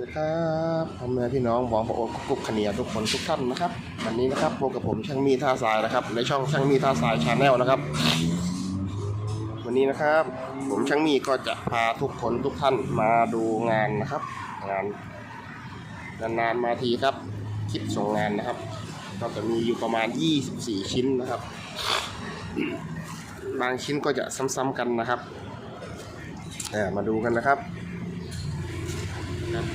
ดีครับพ่อแม่พี่น้องบองพระโอ๊ตกุ๊กขเนียทุกคนทุกท่านนะครับวันนี้นะครับพบกับผมช่างมีท่าทรายนะครับ ในช่องช่างมีท่าทรายชาแนลนะครับ วันนี้นะครับ ผมช่างมีก็จะพาทุกคนทุกท่านมาดูงานนะครับ งานนานๆมาทีครับคลิปส่งงานนะครับ ก็จะมีอยู่ประมาณ 24 ชิ้นนะครับ บางชิ้นก็จะซ้ำๆกันนะครับมาดูกันนะครับครับ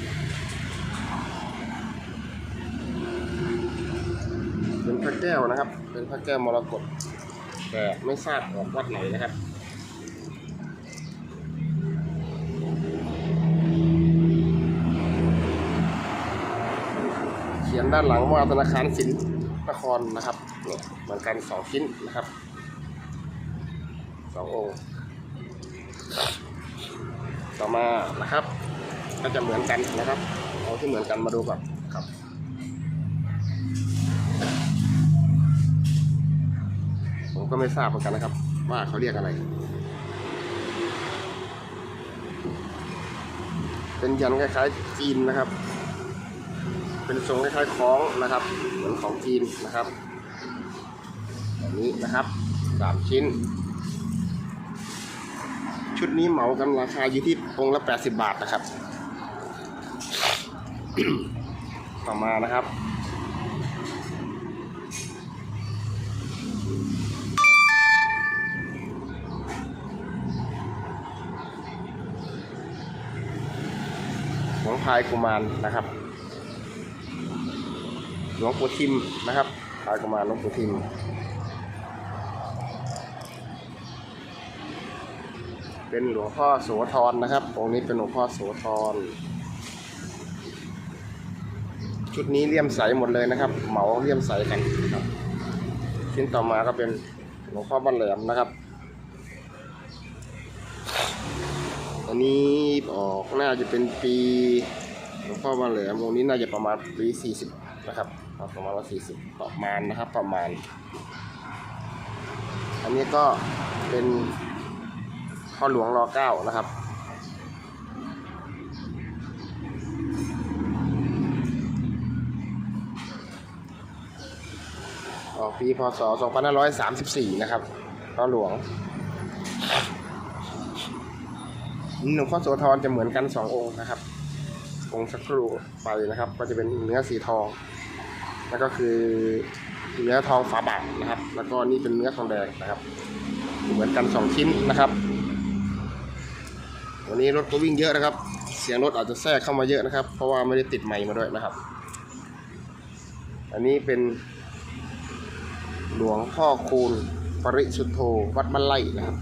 เป็นพระแก้วนะครับ เป็นพระแก้วมรกตแต่ไม่ทราบออกวัดไหนนะครับเขียนด้านหลังว่าธนาคารสินนครนะครับเนี่ยเหมือนกันสองชิ้นนะครับสององค์ต่อมานะครับ ก็จะเหมือนกันนะครับเอาที่เหมือนกันมาดูก่อน ผมก็ไม่ทราบเหมือนกันนะครับ ว่าเขาเรียกอะไร เป็นยันคล้ายๆจีนนะครับ เป็นทรงคล้ายๆคล้องนะครับ เหมือนของจีนนะครับแบบนี้นะครับสามชิ้น ชุดนี้เหมากันราคาอยู่ที่องค์ละ 80 บาทนะครับ ต่อมานะครับ งพายกุมารนะครับ หลวงปู่ทิมนะครับพายกุมารหลวงปู่ทิมเป็นหลวงพ่อโสธรนะครับ องค์นี้เป็นหลวงพ่อโสธรชุดนี้เลี่ยมใสหมดเลยนะครับ เหมาเลี่ยมใสกันนะครับชิ้นต่อมาก็เป็นหลวงพ่อบ้านแหลมนะครับ นนี้ออกน่าจะเป็นปีหลวงพ่อบ้านแหลมองค์นี้น่าจะประมาณปี40นะครับประมาณว่า40ประมาณนะครับประมาณ อันนี้ก็เป็นพ่อหลวงรอเก้านะครับออกปีพศ 2534 นะครับพ่อหลวง หลวงพ่อโสธรจะเหมือนกันสององค์นะครับ องค์สักครู่ไปนะครับ ก็จะเป็นเนื้อสีทอง แล้วก็คือเนื้อทองฝาบาทนะครับ แล้วก็นี่เป็นเนื้อทองแดงนะครับ เหมือนกันสองชิ้นนะครับ วันนี้รถก็วิ่งเยอะนะครับ เสียงรถอาจจะแทรกเข้ามาเยอะนะครับ เพราะว่าไม่ได้ติดไมค์มาด้วยนะครับ อันนี้เป็นหลวงพ่อคูณปริสุทธโธวัดบ้านไร่นะครับ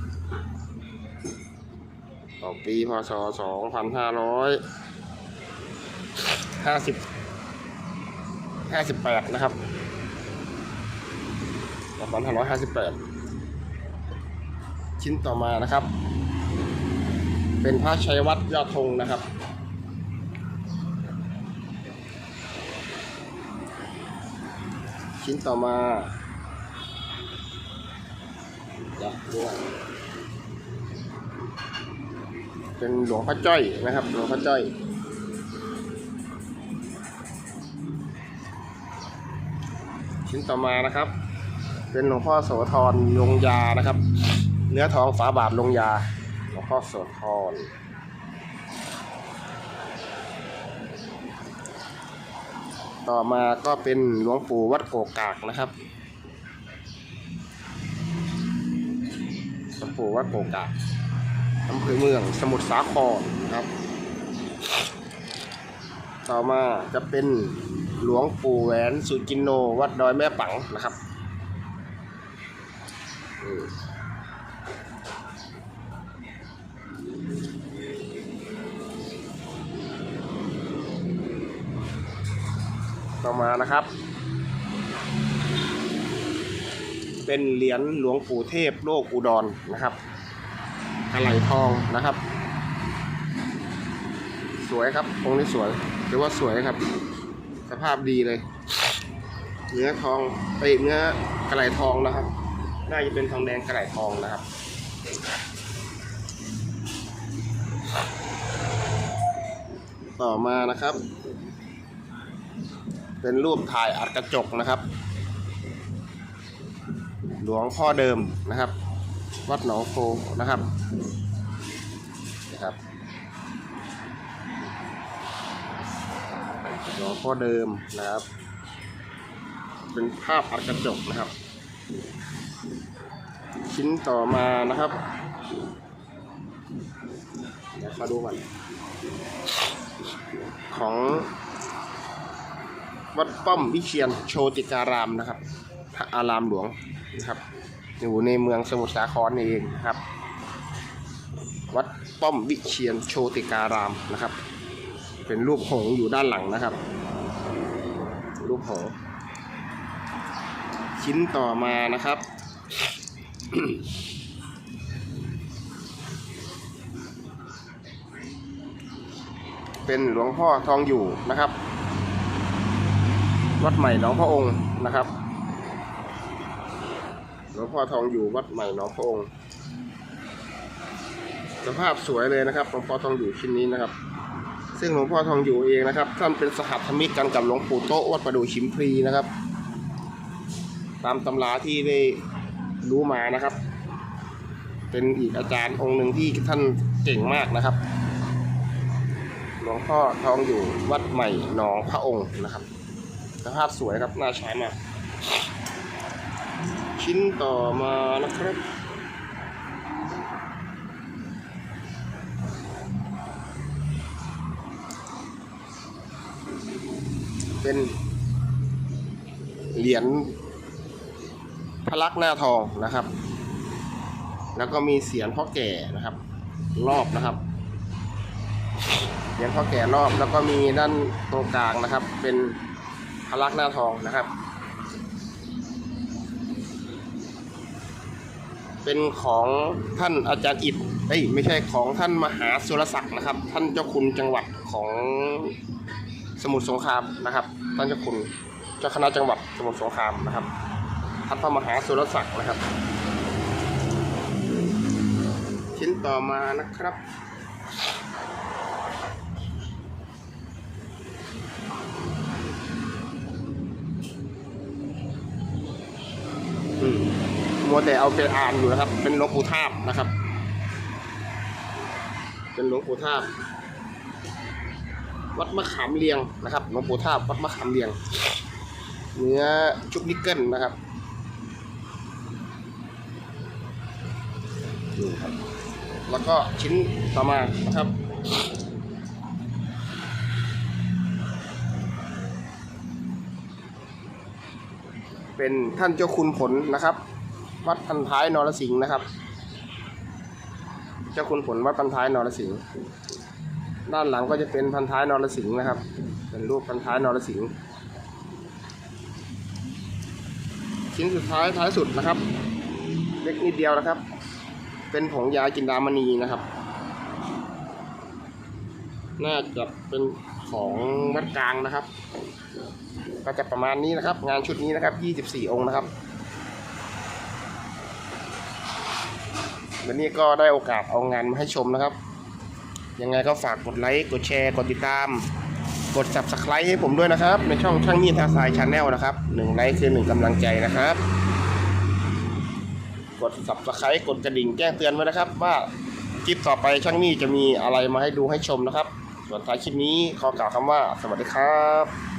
ต่อปีพศ2550 58นะครับ2558ชิ้นต่อมานะครับ เป็นพระชัยวัดยอดธงนะครับชิ้นต่อมาจะด้วย เป็นหลวงพ่อจ้อยนะครับ หลวงพ่อจ้อย ชิ้นต่อมานะครับ เป็นหลวงพ่อโสธรลงยานะครับ เนื้อทองฝาบาทลงยา หลวงพ่อโสธรต่อมาก็เป็นหลวงปู่วัดโกกากนะครับหลวงปู่วัดโกกาก อำเภอเมืองสมุทรสาครนะครับ ต่อมาจะเป็นหลวงปู่แหวนสุจินโน วัดดอยแม่ปังนะครับต่อมานะครับ เป็นเหรียญหลวงปู่เทพโลกอุดรนะครับ อะไหล่ทองนะครับ สวยครับองค์นี้สวยหรือว่าสวยครับ สภาพดีเลย เนื้อทองเอ้ยเนื้อกระไหลทองนะครับ น่าจะเป็นทองแดงกระไหลทองนะครับต่อต่อมานะครับ เป็นรูปถ่ายอัดกระจกนะครับ หลวงพ่อเดิมนะครับ วัดหนองโพนะครับนะครับหลวงพ่อเดิมนะครับ เป็นภาพอัดกระจกนะครับ ชิ้นต่อมานะครับเดี๋ยวขอดูก่อนของวัดป้อมวิเชียนโชติการามนะครับพระอารามหลวงนะครับ อยู่ในเมืองสมุทรสาครเองนะครับ วัดป้อมวิเชียนโชติการามนะครับ เป็นรูปหงอยู่ด้านหลังนะครับ รูปหงชิ้นต่อมานะครับ เป็นหลวงพ่อทองอยู่นะครับ วัดใหม่หนองพระองค์นะครับ พ่อทองอยู่วัดใหม่หนองพระองค์สภาพสวยเลยนะครับหลวงพ่อทองอยู่ชิ้นนี้นะครับ ซึ่งหลวงพ่อทองอยู่เองนะครับ ท่านเป็นสหัสมิตรกันกับหลวงปู่โต๊ะวัดประดู่ชิมพลีนะครับ ตามตำราที่ได้รู้มานะครับ เป็นอีกอาจารย์องค์หนึ่งที่ท่านเก่งมากนะครับ หลวงพ่อทองอยู่วัดใหม่หนองพระองค์นะครับสภาพสวยครับน่าใช้มาก ชิ้นต่อมานะครับ เป็นเหรียญพระลักษณ์หน้าทองนะครับ แล้วก็มีเสียงพ่อแก่นะครับ รอบนะครับเหรียญพ่อแก่รอบแล้วก็มีด้านตรงกลางนะครับ เป็นพระลักษณ์หน้าทองนะครับ เป็นของท่านอาจารย์อิดเอ้ยไม่ใช่ของท่านมหาสุรศักดิ์นะครับ ท่านเจ้าคุณจังหวัดของสมุทรสงครามนะครับ ท่านเจ้าคุณเจ้าคณะจังหวัดสมุทรสงครามนะครับท่านพระมหาสุรศักดิ์นะครับ ชิ้นต่อมานะครับ มัวแต่เอาไปอ่านอยู่นะครับ เป็นหลวงปู่ทาบนะครับ เป็นหลวงปู่ทาบ วัดมะขามเลียงนะครับหลวงปู่ทาบวัดมะขามเลียง เนื้อชุบนิกเกิลนะครับนี่ครับ แล้วก็ชิ้นต่อมานะครับเป็นท่านเจ้าคุณผลนะครับ วัดพันท้ายนรสิงห์นะครับ เจ้าคุณผลวัดพันท้ายนรสิงห์ด้านหลังก็จะเป็นพันท้ายนรสิงห์นะครับ เป็นรูปพันท้ายนรสิงห์ชิ้นสุดท้ายท้ายสุดนะครับ เล็กนิดเดียวนะครับ เป็นผงยาจินดามณีนะครับ น่าจะเป็นของวัดกลางนะครับ ก็จะประมาณนี้นะครับ งานชุดนี้นะครับ 24 องค์นะครับ วันนี้ก็ได้โอกาสเอางานมาให้ชมนะครับ ยังไงก็ฝากกดไลค์ กดแชร์ กดติดตาม กด subscribe ให้ผมด้วยนะครับ ในช่องช่างมีดทาสายชาแนลนะครับหนึ่งไลค์คือหนึ่งกำลังใจนะครับ กด subscribe กดกระดิ่งแจ้งเตือนไว้นะครับ ว่าคลิปต่อไปช่างมีดจะมีอะไรมาให้ดูให้ชมนะครับ ส่วนท้ายคลิปนี้ขอกล่าวคำว่า สวัสดีครับ